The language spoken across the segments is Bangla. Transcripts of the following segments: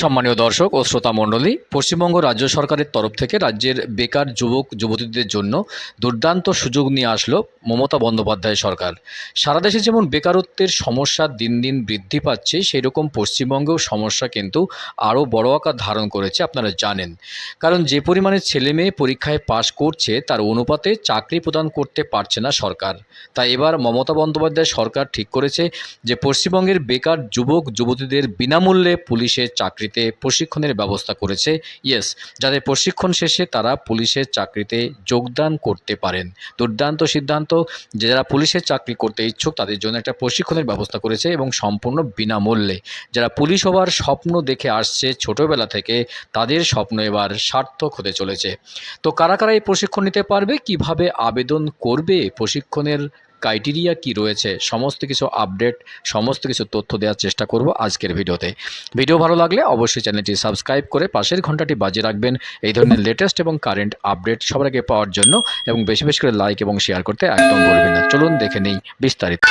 সম্মানীয় দর্শক ও শ্রোতা মণ্ডলী, পশ্চিমবঙ্গ রাজ্য সরকারের তরফ থেকে রাজ্যের বেকার যুবক, যুবতীদের জন্য দুর্দান্ত সুযোগ নিয়ে আসলো মমতা বন্দ্যোপাধ্যায় সরকার। সারা দেশে যেমন বেকারত্বের সমস্যা দিন দিন বৃদ্ধি পাচ্ছে সেই রকম পশ্চিমবঙ্গেও সমস্যা কিন্তু আরও বড় আকার ধারণ করেছে আপনারা জানেন। কারণ যে পরিমাণে ছেলে মেয়ে পরীক্ষায় পাশ করছে, তার অনুপাতে চাকরি প্রদান করতে পারছে না সরকার। তাই এবার মমতা বন্দ্যোপাধ্যায় সরকার ঠিক করেছে যে, পশ্চিমবঙ্গের বেকার যুবক, যুবতীদের বিনামূল্যে পুলিশের চাকরিতে প্রশিক্ষণের ব্যবস্থা করেছে ইয়েস যাদের প্রশিক্ষণ শেষে তারা পুলিশের চাকরিতে যোগদান করতে পারেন। দুর্দান্ত সিদ্ধান্ত, যে যারা পুলিশের চাকরি করতে ইচ্ছুক তাদের জন্য একটা প্রশিক্ষণের ব্যবস্থা করেছে এবং সম্পূর্ণ বিনামূল্যে। যারা পুলিশ হওয়ার স্বপ্ন দেখে আসছে ছোটোবেলা থেকে, তাদের স্বপ্ন এবার সার্থক হতে চলেছে। তো কারা কারা এই প্রশিক্ষণ নিতে পারবে? কীভাবে আবেদন করবে প্রশিক্ষণের ক্রাইটেরিয়া কি রয়েছে, সমস্ত কিছু আপডেট সমস্ত কিছু তথ্য দেওয়ার চেষ্টা করব আজকের ভিডিওতে। ভিডিও ভালো লাগলে অবশ্যই চ্যানেলটি সাবস্ক্রাইব করে পাশের ঘন্টাটি বাজিয়ে রাখবেন। এই ধরনের লেটেস্ট এবং কারেন্ট আপডেট সবার আগে পাওয়ার জন্য এবং বেশি বেশি করে লাইক এবং শেয়ার করতে একদম ভুলবেন না। চলুন দেখে নেই বিস্তারিত।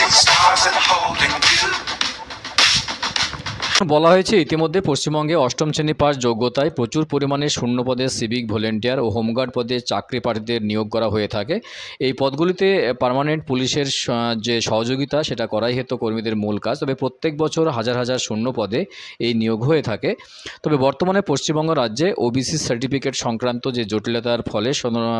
Chasing stars and holding you. বলা হয়েছে, ইতিমধ্যে পশ্চিমবঙ্গে অষ্টম শ্রেণি পাস যোগ্যতায় প্রচুর পরিমাণে শূন্য পদে সিভিক ভলেন্টিয়ার ও হোমগার্ড পদে চাকরি প্রার্থীদের নিয়োগ করা হয়ে থাকে। এই পদগুলিতে পার্মানেন্ট পুলিশের যে সহযোগিতা, সেটা করাই হেতু কর্মীদের মূল কাজ। তবে প্রত্যেক বছর হাজার হাজার শূন্য পদে এই নিয়োগ হয়ে থাকে। তবে বর্তমানে পশ্চিমবঙ্গ রাজ্যে ওবিসি সার্টিফিকেট সংক্রান্ত যে জটিলতার ফলে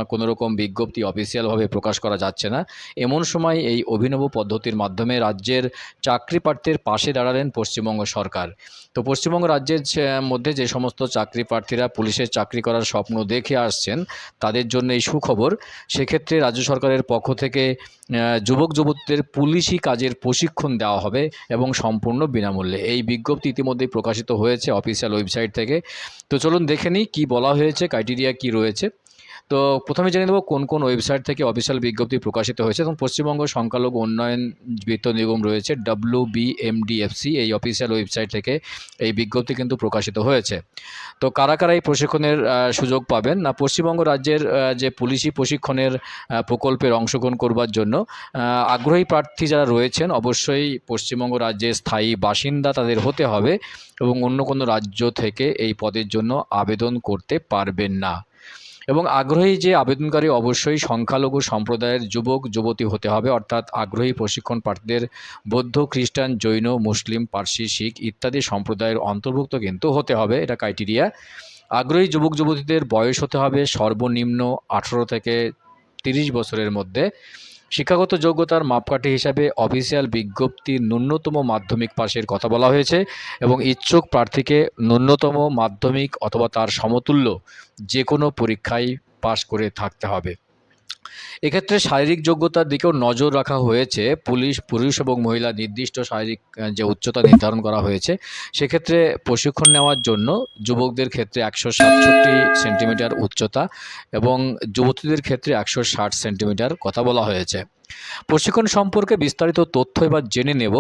কোনো- রকম বিজ্ঞপ্তি অফিসিয়ালভাবে প্রকাশ করা যাচ্ছে না। এমন সময় এই অভিনব পদ্ধতির মাধ্যমে রাজ্যের চাকরি প্রার্থীর পাশে দাঁড়ালেন পশ্চিমবঙ্গ সরকার। তো পশ্চিমবঙ্গ রাজ্যের মধ্যে যে সমস্ত চাকরি প্রার্থীরা পুলিশের চাকরি করার স্বপ্ন দেখে আসছেন, তাদের জন্য এই সুখবর। সেক্ষেত্রে রাজ্য সরকারের পক্ষ থেকে যুবক যুবতীদের পুলিশি কাজের প্রশিক্ষণ দেওয়া হবে এবং সম্পূর্ণ বিনামূল্যে। এই বিজ্ঞপ্তি ইতিমধ্যেই প্রকাশিত হয়েছে অফিসিয়াল ওয়েবসাইট থেকে। তো চলুন দেখে নিই কী বলা হয়েছে, ক্রাইটেরিয়া কী রয়েছে। তো প্রথমে জেনে নেব কোন কোন ওয়েবসাইট থেকে অফিসিয়াল বিজ্ঞপ্তি প্রকাশিত হয়েছে। এবং পশ্চিমবঙ্গ সংখ্যালঘু উন্নয়ন বিত্ত নিগম রয়েছে ডাব্লিউ বিএমডিএফসি এই অফিসিয়াল ওয়েবসাইট থেকে এই বিজ্ঞপ্তি কিন্তু প্রকাশিত হয়েছে। তো কারা কারা এই প্রশিক্ষণের সুযোগ পাবেন? না, পশ্চিমবঙ্গ রাজ্যের যে পুলিশি প্রশিক্ষণের প্রকল্পের অংশগ্রহণ করবার জন্য আগ্রহী প্রার্থী যারা রয়েছেন, অবশ্যই পশ্চিমবঙ্গ রাজ্যের স্থায়ী বাসিন্দা তাদের হতে হবে এবং অন্য কোনো রাজ্য থেকে এই পদের জন্য আবেদন করতে পারবেন না। এবং আগ্রহী যে আবেদনকারী অবশ্যই সংখ্যালঘু সম্প্রদায়ের যুবক, যুবতী হতে হবে, অর্থাৎ আগ্রহী প্রশিক্ষণ প্রার্থীদের বৌদ্ধ, খ্রিস্টান, জৈন, মুসলিম, পার্সি, শিখ ইত্যাদি সম্প্রদায়ের অন্তর্ভুক্ত কিন্তু হতে হবে, এটা ক্রাইটেরিয়া। আগ্রহী যুবক, যুবতীদের বয়স হতে হবে সর্বনিম্ন আঠেরো থেকে তিরিশ বছরের মধ্যে। শিক্ষাগত যোগ্যতার মাপকাঠি হিসাবে অফিসিয়াল বিজ্ঞপ্তি ন্যূনতম মাধ্যমিক পাশের কথা বলা হয়েছে এবং ইচ্ছুক প্রার্থীকে ন্যূনতম মাধ্যমিক অথবা তার সমতুল্য যে কোনো পরীক্ষায় পাশ করে থাকতে হবে। এক্ষেত্রে শারীরিক যোগ্যতার দিকেও নজর রাখা হয়েছে। পুলিশ, পুরুষ এবং মহিলা নির্দিষ্ট শারীরিক যে উচ্চতা নির্ধারণ করা হয়েছে, সেক্ষেত্রে প্রশিক্ষণ নেওয়ার জন্য যুবকদের ক্ষেত্রে একশো সাতষট্টি সেন্টিমিটার উচ্চতা এবং যুবতীদের ক্ষেত্রে একশো ষাট সেন্টিমিটার কথা বলা হয়েছে। প্রশিক্ষণ সম্পর্কে বিস্তারিত তথ্য এবার জেনে নেব।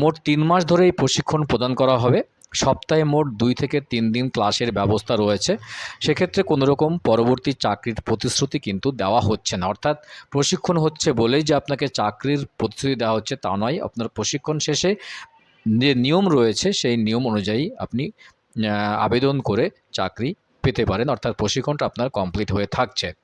মোট তিন মাস ধরে এই প্রশিক্ষণ প্রদান করা হবে। সপ্তাহে মোট দুই থেকে তিন দিন ক্লাসের ব্যবস্থা রয়েছে। সেক্ষেত্রে কোনো রকম পরবর্তী চাকরির প্রতিশ্রুতি কিন্তু দেওয়া হচ্ছে না। অর্থাৎ প্রশিক্ষণ হচ্ছে বলেই যে আপনাকে চাকরির প্রতিশ্রুতি দেওয়া হচ্ছে তা নয়। আপনার প্রশিক্ষণ শেষে যে নিয়ম রয়েছে, সেই নিয়ম অনুযায়ী আপনি আবেদন করে চাকরি পেতে পারেন। অর্থাৎ প্রশিক্ষণটা আপনার কমপ্লিট হয়ে থাকছে।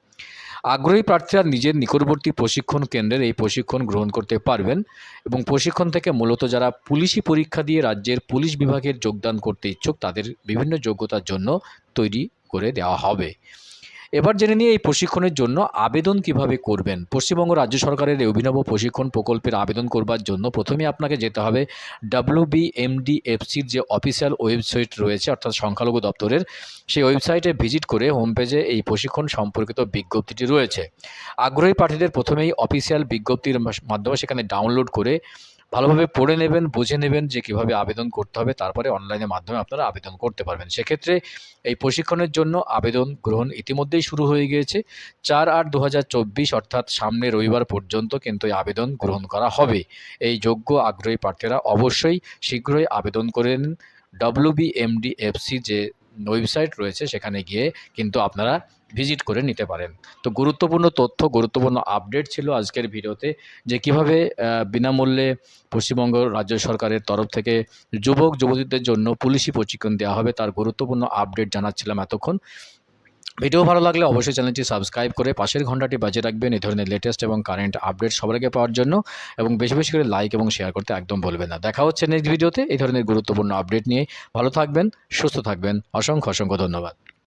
আগ্রহী প্রার্থীরা নিজের নিকটবর্তী প্রশিক্ষণ কেন্দ্রের এই প্রশিক্ষণ গ্রহণ করতে পারবেন এবং প্রশিক্ষণ থেকে মূলত যারা পুলিশি পরীক্ষা দিয়ে রাজ্যের পুলিশ বিভাগের যোগদান করতে ইচ্ছুক, তাদের বিভিন্ন যোগ্যতার জন্য তৈরি করে দেওয়া হবে। এবার জেনে নিয়ে এই প্রশিক্ষণের জন্য আবেদন কীভাবে করবেন। পশ্চিমবঙ্গ রাজ্য সরকারের এই অভিনব প্রশিক্ষণ প্রকল্পের আবেদন করবার জন্য প্রথমে আপনাকে যেতে হবে ডাব্লিউ বিএমডিএফসির যে অফিসিয়াল ওয়েবসাইট রয়েছে, অর্থাৎ সংখ্যালঘু দপ্তরের, সেই ওয়েবসাইটে ভিজিট করে হোম পেজে এই প্রশিক্ষণ সম্পর্কিত বিজ্ঞপ্তিটি রয়েছে। আগ্রহী প্রার্থীদের প্রথমেই অফিসিয়াল বিজ্ঞপ্তির মাধ্যমে সেখানে ডাউনলোড করে ভালোভাবে পড়ে নেবেন, বুঝে নেবেন যে কীভাবে আবেদন করতে হবে, তারপরে অনলাইনের মাধ্যমে আপনারা আবেদন করতে পারবেন। সেক্ষেত্রে এই প্রশিক্ষণের জন্য আবেদন গ্রহণ ইতিমধ্যেই শুরু হয়ে গিয়েছে। চার আট দু অর্থাৎ সামনে রবিবার পর্যন্ত কিন্তু এই আবেদন গ্রহণ করা হবে। এই যোগ্য আগ্রহী প্রার্থীরা অবশ্যই শীঘ্রই আবেদন করে নিন। ডব্লিউবিএমডিএফসি যে ওয়েবসাইট রয়েছে, সেখানে গিয়ে কিন্তু আপনারা ভিজিট করে নিতে পারেন। তো গুরুত্বপূর্ণ তথ্য, গুরুত্বপূর্ণ আপডেট ছিল আজকের ভিডিওতে যে কীভাবে বিনামূল্যে পশ্চিমবঙ্গ রাজ্য সরকারের তরফ থেকে যুবক, যুবতীদের জন্য পুলিশি প্রশিক্ষণ দেওয়া হবে, তার গুরুত্বপূর্ণ আপডেট জানাচ্ছিলাম এতক্ষণ। ভিডিও ভালো লাগলে অবশ্যই চ্যানেলটি সাবস্ক্রাইব করে পাশের ঘন্টাটি বাজিয়ে রাখবেন এই ধরনের লেটেস্ট এবং কারেন্ট আপডেট সবার আগে পাওয়ার জন্য এবং বেশি বেশি করে লাইক এবং শেয়ার করতে একদম ভুলবেন না। দেখা হচ্ছে নেক্সট ভিডিওতে এই ধরনের গুরুত্বপূর্ণ আপডেট নিয়ে। ভালো থাকবেন, সুস্থ থাকবেন। অসংখ্য অসংখ্য ধন্যবাদ।